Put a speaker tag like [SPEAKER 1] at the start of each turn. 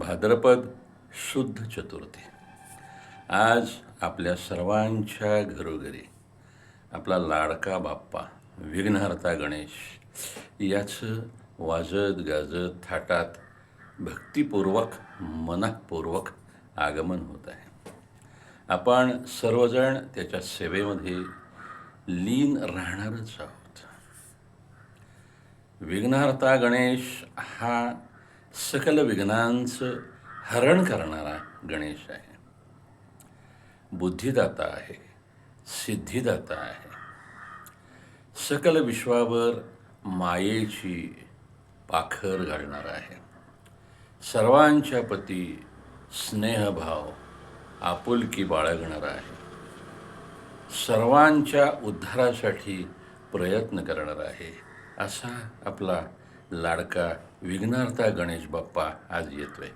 [SPEAKER 1] भाद्रपद शुद्ध चतुर्थी. आज आपल्या सर्वांच्या घरोघरी आपला लाडका बाप्पा विघ्नहर्ता गणेश याचं वाजत गाजत थाटात भक्तिपूर्वक मनपूर्वक आगमन होत आहे. आपण सर्वजण त्याच्या सेवेमध्ये लीन राहणारच आहोत. विघ्नहर्ता गणेश हा सकल विघ्नांचं हरण करणारा गणेश आहे. बुद्धिदाता आहे सिद्धिदाता आहे. सकल विश्वावर मायेची पाखर घालणार आहे. सर्वांच्या पती स्नेहभाव आपुलकी बाळगणार आहे. सर्वांच्या उद्धारासाठी प्रयत्न करणार आहे असा आपला लाडका विघ्नार्था गणेश बाप्पा आज येतोय.